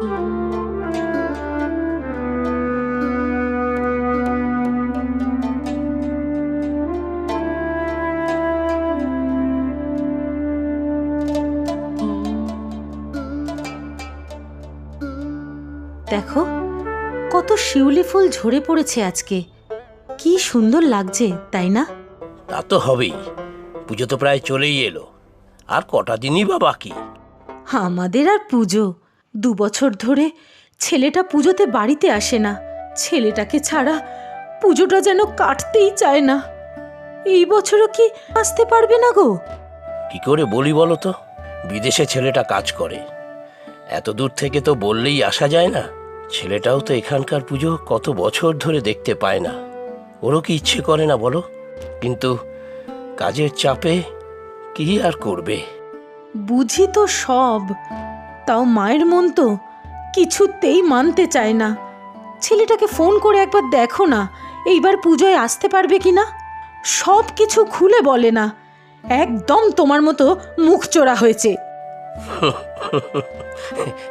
দেখো কত শিউলি ফুল ঝরে পড়েছে আজকে। কি সুন্দর লাগছে তাই না? তা তো হবেই। পুজো তো প্রায় চলেই এলো। আর কটা দিনই বা বাকি? আমাদের আর পুজো। দু বছর ধরে ছেলেটা পুজোতে বাড়িতে আসে না। ছেলেটাকে ছাড়া পুজোটা যেন কাটতেই চায় না। এই বছরও কি আসতে পারবে না গো? কি করে বলি বলো তো? বিদেশে ছেলেটা কাজ করে। এত দূর থেকে তো বললেই আসা যায় না। ছেলেটাও তো এখানকার পুজো কত বছর ধরে দেখতে পায় না। ওরও কি ইচ্ছে করে না বলো? কিন্তু কাজের চাপে কি আর করবে? বুঝি তো সব। তাও মায়ের মন তো। কিছুতেই মানতে চায় না। ছেলেটাকে ফোন করে একবার দেখো না, এইবার পুজোয় আসতে পারবে কি না? সব কিছু খুলে বলে না। একদম তোমার মতো মুখ চোরা হয়েছে।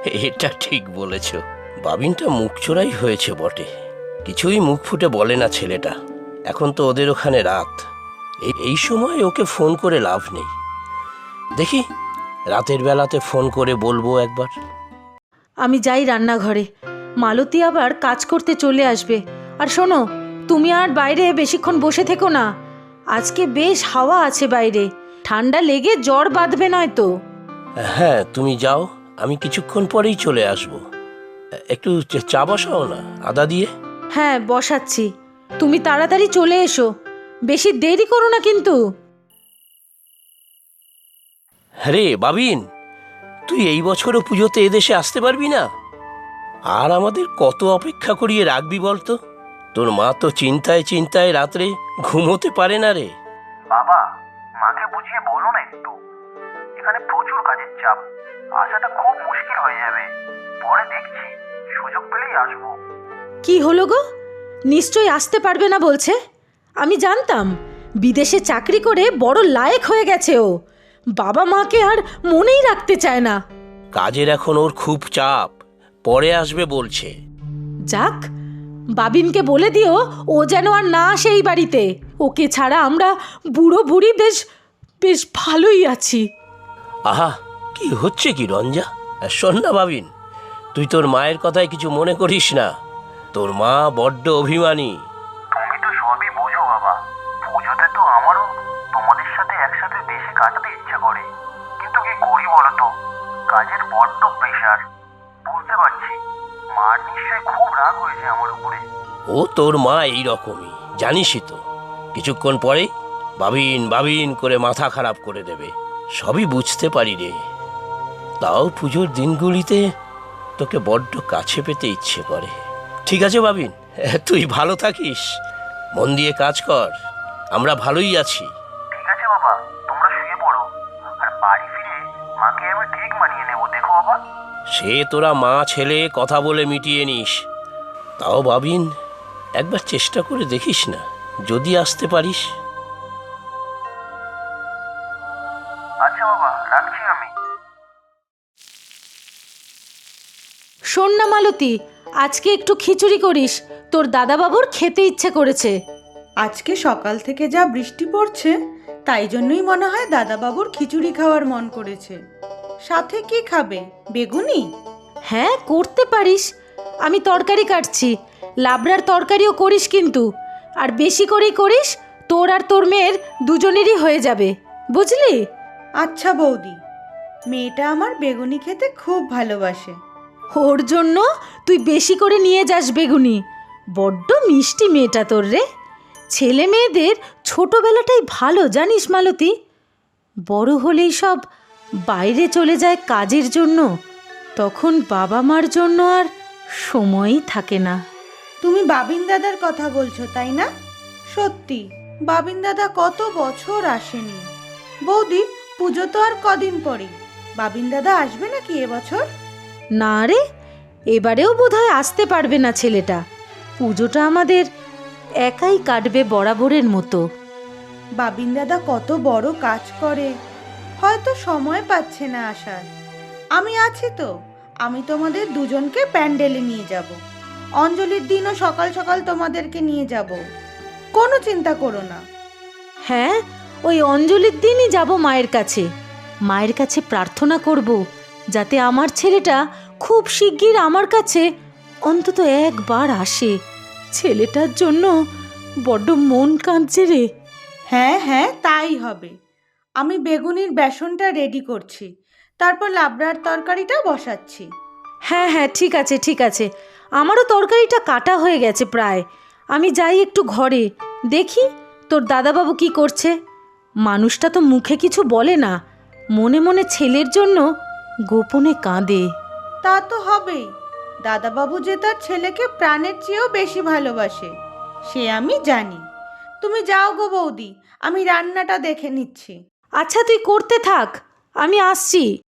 এটা ঠিক বলেছ। বাবিনটা মুখ চোরাই হয়েছে বটে। কিছুই মুখ ফুটে বলে না ছেলেটা। এখন তো ওদের ওখানে রাত। এই- সময় ওকে ফোন করে লাভ নেই। দেখি রাতের বেলাতে ফোন করে বলব একবার। আমি যাই রান্নাঘরে। মালতী আবার কাজ করতে চলে আসবে। আর শোনো তুমি আর বাইরে বেশিক্ষণ বসে থেকো না। আজকে বেশ হাওয়া আছে বাইরে। ঠান্ডা লেগে জ্বর বাঁধবে নয় তো? হ্যাঁ তুমি যাও আমি কিছুক্ষণ পরেই চলে আসব। একটু চা- চা বসাও না আদা দিয়ে? হ্যাঁ বসাচ্ছি। তুমি তাড়াতাড়ি চলে এসো। বেশি দেরি করো না কিন্তু। হ্যাঁ রে বাবিন তুই এই বছরও পুজোতে এদেশে আসতে পারবি না? আর আমাদের কত অপেক্ষা করিয়ে রাখবি বলতো? তোর মা তো চিন্তায় চিন্তায় রাত্রে ঘুমোতে পারে না রে। বাবা মাকে বুঝিয়ে বলো না একটু। এখানে প্রচুর কাজের চাপ। আসাটা খুব মুশকিল হয়ে যাবে। পরে দেখছি সুযোগ পেলেই আসব। কি হলো গো? নিশ্চয়ই আসতে পারবে না বলছে? আমি জানতাম বিদেশে চাকরি করে বড় লায়েক হয়ে গেছে ও। বাবা মাকে আর মনেই রাখতে চায় না। কাজের এখন ওর খুব চাপ। পরে আসবে বলছে। যাক বাবিনকে বলে দিও ও যেন আর না আসে এই বাড়িতে। ওকে ছাড়া আমরা বুড়ো বুড়ি বেশ বেশ ভালোই আছি। আহা কি হচ্ছে কি রঞ্জা? শোন না বাবিন তুই তোর মায়ের কথায় কিছু মনে করিস না। তোর মা বড্ড অভিমানী। খুব রাগ হয়েছে আমার উপরে। ও তোর মা এই রকমই জানিসই তো। কিছুক্ষণ পরে বাবিন বাবিন করে মাথা খারাপ করে দেবে। সবই বুঝতে পারি রে। তাও পুজোর দিনগুলিতে তোকে বড্ড কাছে পেতে ইচ্ছে করে। ঠিক আছে বাবিন, তুই ভালো থাকিস। মন দিয়ে কাজ কর, আমরা ভালোই আছি। সে তোরা মা ছেলে কথা বলে মিটিয়ে নিস। তাও বাবিন একবার চেষ্টা করে দেখিস না যদি আসতে পারিস। আচ্ছা বাবা রাখছি আমি। শোন না মালতী আজকে একটু খিচুড়ি করিস তোর দাদাবাবুর খেতে ইচ্ছে করেছে। আজকে সকাল থেকে যা বৃষ্টি পড়ছে তাই জন্যই মনে হয় দাদাবাবুর খিচুড়ি খাওয়ার মন করেছে। সাথে কি খাবে? বেগুনি? হ্যাঁ করতে পারিস। আমি তরকারি কাটছি। লাবড়ার তরকারিও করিস কিন্তু। আর বেশি করেই করিস তোর আর তোর মেয়ের দুজনেরই হয়ে যাবে। বুঝলি? আচ্ছা বৌদি মেয়েটা আমার বেগুনি খেতে খুব ভালোবাসে। ওর জন্য তুই বেশি করে নিয়ে যাস বেগুনি। বড্ড মিষ্টি মেয়েটা তোর রে। ছেলে মেয়েদের ছোটবেলাটাই ভালো জানিস মালতী? বড় হলেই সব বাইরে চলে যায় কাজের জন্য তখন বাবা মার জন্য আর সময়ই থাকে না। তুমি বাবিন দাদার কথা বলছো তাই না? সত্যি বাবিন দাদা কত বছর আসেনি। বৌদি পুজো তো আর কদিন পরে। বাবিন দাদা আসবে নাকি এবছর? না রে এবারেও বোধহয় আসতে পারবে না ছেলেটা। পুজোটা আমাদের একাই কাটবে বরাবরের মতো। বাবিন দাদা কত বড় কাজ করে। হয়তো সময় পাচ্ছে না আসার। আমি আছি তো। আমি তোমাদের দুজনকে প্যান্ডেলে নিয়ে যাব। অঞ্জলির দিনও সকাল সকাল তোমাদেরকে নিয়ে যাব। কোনো চিন্তা করো না। হ্যাঁ ওই অঞ্জলির দিনই যাব মায়ের কাছে। মায়ের কাছে প্রার্থনা করব যাতে আমার ছেলেটা খুব শিগগির আমার কাছে অন্তত একবার আসে। ছেলেটার জন্য বড্ড মন কাঁদছে রে। হ্যাঁ হ্যাঁ তাই হবে। আমি বেগুনির বেসনটা রেডি করছি। তারপর লাবড়ার তরকারিটা বসাচ্ছি। হ্যাঁ হ্যাঁ ঠিক আছে ঠিক আছে। আমারও তরকারিটা কাটা হয়ে গেছে প্রায়। আমি যাই একটু ঘরে। দেখি তোর দাদাবাবু কি করছে। মানুষটা তো মুখে কিছু বলে না। মনে মনে ছেলের জন্য গোপনে কাঁদে। তা তো হবেই। দাদাবাবু যে তার ছেলেকে প্রাণের চেয়েও বেশি ভালোবাসে সে আমি জানি। তুমি যাও গো বৌদি আমি রান্নাটা দেখে নিচ্ছি। আচ্ছা তুই করতে থাক। আমি আসছি।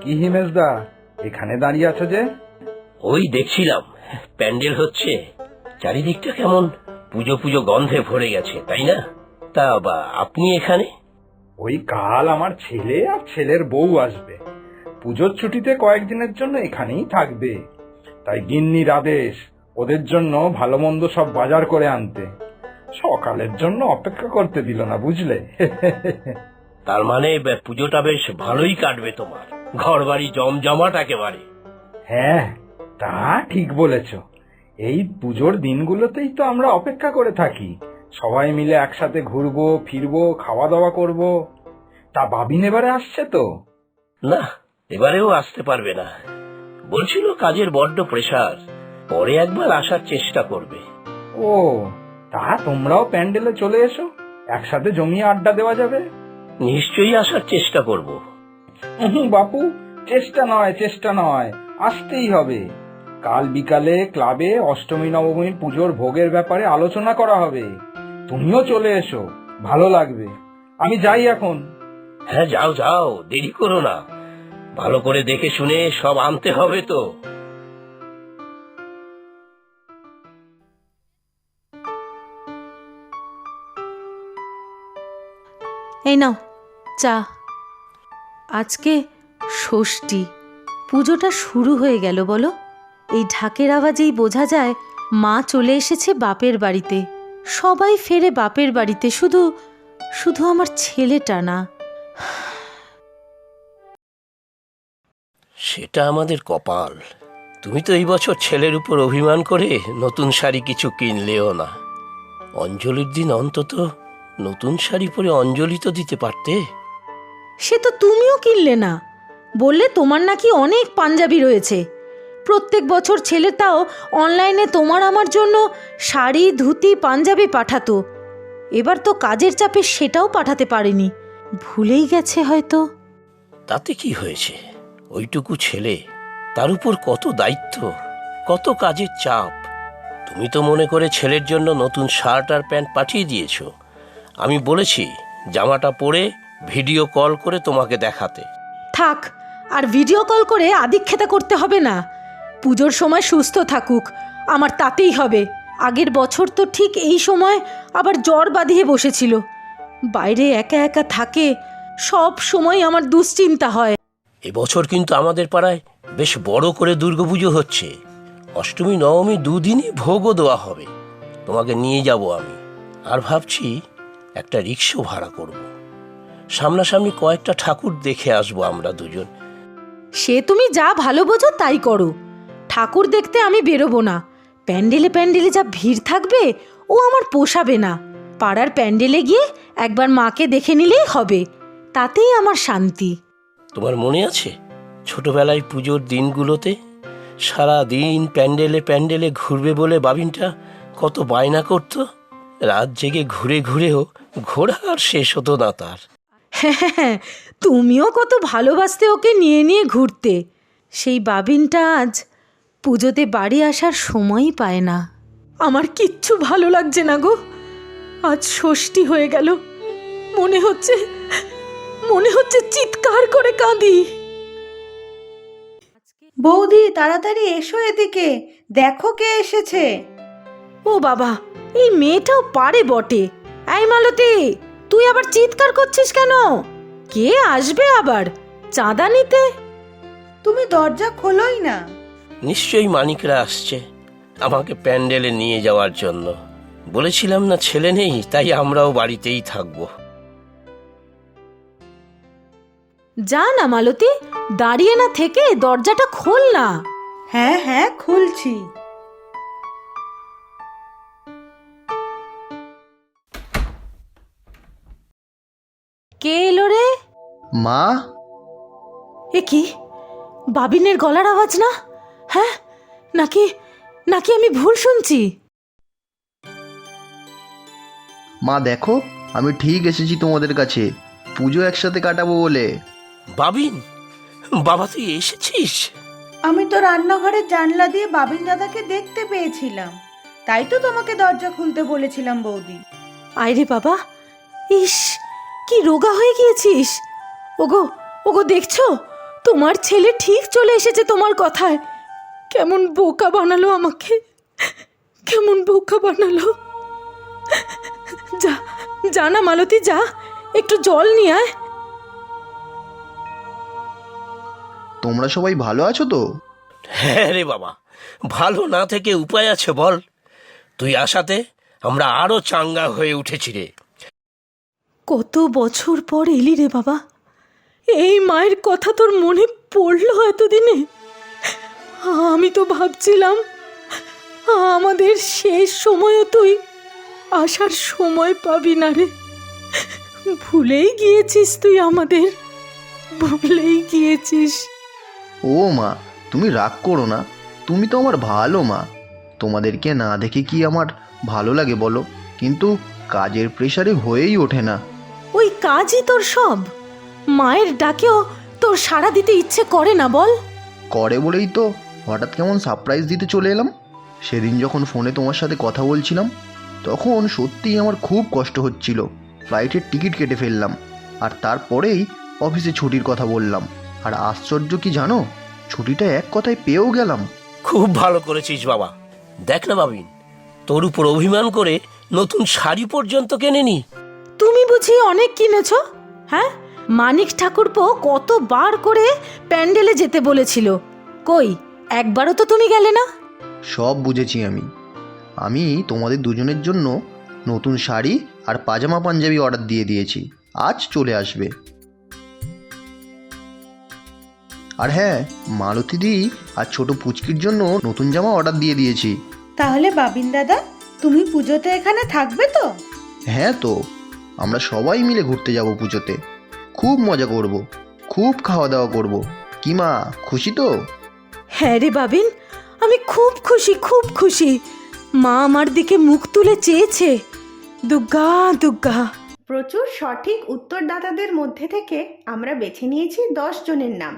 কি হিমেশদা এখানে দাঁড়িয়ে আছো যে? ওই দেখছিলাম প্যান্ডেল হচ্ছে। চারিদিকটা কেমন পুজো পুজো গন্ধে ভরে গেছে তাই না? তা বা আপনি এখানে? ওই কাল আমার ছেলে আর ছেলের বউ আসবে। পুজোর ছুটিতে কয়েকদিনের জন্য এখানেই থাকবে। তাই গিন্নির আদেশ ওদের জন্য ভালো মন্দ সব বাজার করে আনতে। সকালের জন্য অপেক্ষা করতে দিল না বুঝলে? তার মানে পুজোটা বেশ ভালোই কাটবে তোমার। ঘর বাড়ি জমজমাট একেবারে। হ্যাঁ তা ঠিক বলেছ। এই পুজোর দিনগুলোতেই তো আমরা অপেক্ষা করে থাকি। সবাই মিলে একসাথে ঘুরবো ফিরবো খাওয়া দাওয়া করব। তা বাবিন এবারে আসছে তো? না এবারেও আসতে পারবে না। বলছিল কাজের বড্ড প্রেসার পরে একবার আসার চেষ্টা করবে। ও তা তোমরাও প্যান্ডেলে চলে এসো। একসাথে জমিয়ে আড্ডা দেওয়া যাবে। নিশ্চয়ই আসার চেষ্টা করব। বাপু চেষ্টা নয় চেষ্টা নয়। আসতেই হবে। কাল বিকালে ক্লাবে অষ্টমী নবমীর পুজোর ভোগের ব্যাপারে আলোচনা করা হবে। তুমিও চলে এসো। ভালো লাগবে। আমি যাই এখন। হ্যাঁ যাও যাও। দেরি করো না। ভালো করে দেখে শুনে সব আনতে হবে তো। এই নাও, চা। আজকে ষষ্ঠী। পুজোটা শুরু হয়ে গেল, বলো? এই ঢাকের আওয়াজেই বোঝা যায়, মা চলে এসেছে বাপের বাড়িতে। সবাই ফেরে বাপের বাড়িতে, শুধু শুধু আমার ছেলেটা না। সেটা আমাদের কপাল। তুমি তো এই বছর ছেলের উপর অভিমান করে নতুন শাড়ি কিছু কিনলেও না। অঞ্জলির দিন অন্তত নতুন শাড়ি পরে অঞ্জলি তো দিতে পারতে। সে তো তুমিও কিনলে না। বললে তোমার নাকি অনেক পাঞ্জাবি রয়েছে। প্রত্যেক বছর ছেলে তাও অনলাইনে তোমার আমার জন্য শাড়ি ধুতি পাঞ্জাবি পাঠাতো। এবার তো কাজের চাপে সেটাও পাঠাতে পারেনি। ভুলেই গেছে হয়তো। তাতে কি হয়েছে? ওইটুকু ছেলে, তার উপর কত দায়িত্ব, কত কাজের চাপ। তুমি তো মনে করে ছেলের জন্য নতুন শার্ট আর প্যান্ট পাঠিয়ে দিয়েছ। আমি বলেছি, জামাটা পরে ভিডিও কল করে তোমাকে দেখাতে। থাক, আর ভিডিও কল করে আদিক্ষেতা করতে হবে না। পুজোর সময় সুস্থ থাকুক, আমার তাতেই হবে। আগের বছর তো ঠিক এই সময় আবার জ্বর বাঁধিয়ে বসেছিল। বাইরে একা একা থাকে, সব সময় আমার দুশ্চিন্তা হয়। এবছর কিন্তু আমাদের পাড়ায় বেশ বড় করে দুর্গাপুজো হচ্ছে। অষ্টমী, নবমী দুদিনই ভোগও দেওয়া হবে। তোমাকে নিয়ে যাব আমি। আর ভাবছি একটা রিক্সা ভাড়া করব। সামনাসামনি কয়েকটা ঠাকুর দেখে আসব আমরা দুজন। সে তুমি যা ভালো বোঝো তাই করো। ঠাকুর দেখতে আমি বেরোবো না। প্যান্ডেলে প্যান্ডেলে যা ভিড় থাকবে, ও আমার পোষাবে না। পাড়ার প্যান্ডেলে গিয়ে একবার মাকে দেখে নিলেই হবে। তাতেই আমার শান্তি। তোমার মনে আছে? ছোটবেলায় পুজোর দিনগুলোতে সারা দিন প্যান্ডেলে প্যান্ডেলে ঘুরবে বলে বাবিনটা কত বায়না করতো? রাত জেগে ঘুরে ঘুরেও ঘোরা আর শেষ হতো না তার। হ্যাঁ তুমিও কত ভালোবাসতে ওকে নিয়ে নিয়ে ঘুরতে। সেই বাবিনটা আজ পুজোতে বাড়ি আসার সময়ই পায় না। আমার কিচ্ছু ভালো লাগছে না গো। আজ ষষ্ঠী হয়ে গেল। মনে হচ্ছে মনে হচ্ছে চিৎকার করে কাঁদি। বৌদি তাড়াতাড়ি এসো এদিকে। দেখো কে এসেছে। ও বাবা এই মেয়েটাও পারে বটে। এই মালতী তুই আবার চিৎকার করছিস কেন? কে আসবে আবার? চাঁদা নিতে? তুমি দরজা খোলোই না। নিশ্চয়ই মানিকরা আসছে আমাকে প্যান্ডেলে নিয়ে যাওয়ার জন্য। বলেছিলাম না ছেলে নেই তাই আমরাও বাড়িতেই থাকব। যা না মালতী। দাঁড়িয়ে না থেকে দরজাটা খোল না। হ্যাঁ হ্যাঁ খুলছি। কে এলো রে? মা? এ কি? বাবিনের গলার আওয়াজ না? হ্যাঁ? নাকি নাকি আমি ভুল শুনছি? মা দেখো আমি ঠিক এসেছি তোমাদের কাছে। পুজো একসাথে কাটাবো বলে। বাবিন বাবা তুই এসেছিস? আমি তো রান্নাঘরের জানলা দিয়ে বাবিন দাদাকে দেখতে পেয়েছিলাম। তাই তো তোমাকে দরজা খুলতে বলেছিলাম বৌদি। আয়রে বাবা ইস কি রোগা হয়ে গিয়েছিস। ওগো ওগো দেখছ? তোমার ছেলে ঠিক চলে এসেছে তোমার কথায়। কেমন বোকা বানালো আমাকে। কেমন বোকা বানালো। যা যা না মালতী যা একটু জল নিয়ে আয়। তোমরা সবাই ভালো আছো তো? হ্যাঁ রে বাবা ভালো না থেকে উপায় আছে বল। তুই আসাতে আমরা আরও চাঙ্গা হয়ে উঠেছি রে। কত বছর পর এলি রে বাবা। এই মায়ের কথা তোর মনে পড়ল এতদিনে? আমি তো ভাবছিলাম আমাদের শেষ সময়ও তুই আসার সময় পাবি না রে। ভুলেই গিয়েছিস তুই আমাদের ভুলেই গিয়েছিস। ও মা তুমি রাগ করো না তুমি তো আমার ভালো মা। তোমাদেরকে না দেখে কি আমার ভালো লাগে বলো? কিন্তু কাজের প্রেশারে হয়েই ওঠে না। ওই কাজই তোর সব? মায়ের ডাকেও তোর সাড়া দিতে ইচ্ছে করে না বল? করে বলেই তো হঠাৎ কেমন সারপ্রাইজ দিতে চলে এলাম। সেদিন যখন ফোনে তোমার সাথে কথা বলছিলাম তখন সত্যিই আমার খুব কষ্ট হচ্ছিল। ফ্লাইটের টিকিট কেটে ফেললাম আর তারপরেই অফিসে ছুটির কথা বললাম। আর আশ্চর্য কি জানো? ছুটিটা এক কথায় পেয়েও গেলাম। খুব ভালো করেছিস বাবা। দেখ না বাবিন তোর উপর অভিমান করে নতুন শাড়ি পর্যন্ত কেনেনি? তুমি বুঝি অনেক কিনেছ হ্যাঁ? মানিক ঠাকুরপো কতবার করে প্যান্ডেলে যেতে বলেছিল। কই একবারও তো তুমি গেলে না? সব বুঝেছি আমি। আমি তোমাদের দুজনের জন্য নতুন শাড়ি আর পাজামা পাঞ্জাবি অর্ডার দিয়ে দিয়েছি। আজ চলে আসবে। আর হ্যাঁ মালতীদি আর ছোট পুচকির জন্য নতুন জামা অর্ডার দিয়ে দিয়েছি। তাহলে বাবিন দাদা তুমি পুজোতে এখানে থাকবে তো? হ্যাঁ তো আমরা সবাই মিলে ঘুরতে যাব পুজোতে। খুব মজা করব খুব খাওয়া দাওয়া করব। কি মা খুশি তো? হ্যাঁ রে বাবিন আমি খুব খুশি খুব খুশি। মা আমার দিকে মুখ তুলে চেয়েছে। দুগ্গা দুগ্গা। প্রচুর সঠিক উত্তরদাতাদের মধ্যে থেকে আমরা বেছে নিয়েছি দশ জনের নাম।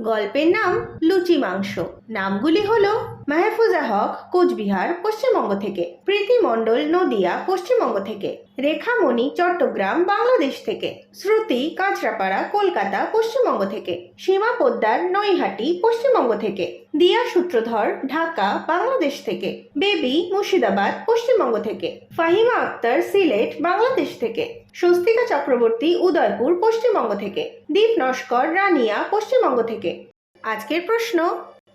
গল্পের নাম লুচি মাংস। নামগুলি হল মাহফুজা হক, কোচবিহার, পশ্চিমবঙ্গ থেকে, প্রীতি মণ্ডল, নদিয়া, পশ্চিমবঙ্গ থেকে, রেখামণি, চট্টগ্রাম, বাংলাদেশ থেকে, শ্রুতি, কাঁচরাপাড়া, কলকাতা, পশ্চিমবঙ্গ থেকে, সীমা পোদ্দার, নৈহাটি, পশ্চিমবঙ্গ থেকে, দিয়া সূত্রধর, ঢাকা, বাংলাদেশ থেকে, বেবি, মুর্শিদাবাদ, পশ্চিমবঙ্গ থেকে, ফাহিমা আক্তার, সিলেট, বাংলাদেশ থেকে। স্বস্তিকা চক্রবর্তী উদয়পুর পশ্চিমবঙ্গ থেকে দীপ নস্কর রানিয়া পশ্চিমবঙ্গ থেকে। আজকের প্রশ্ন,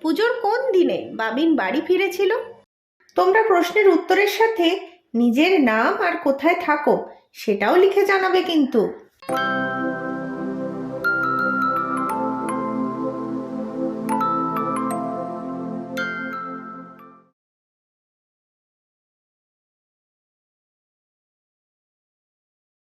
পুজোর কোন দিনে বাবিন বাড়ি ফিরেছিল? তোমরা প্রশ্নের উত্তরের সাথে নিজের নাম আর কোথায় থাকো সেটাও লিখে জানাবে কিন্তু।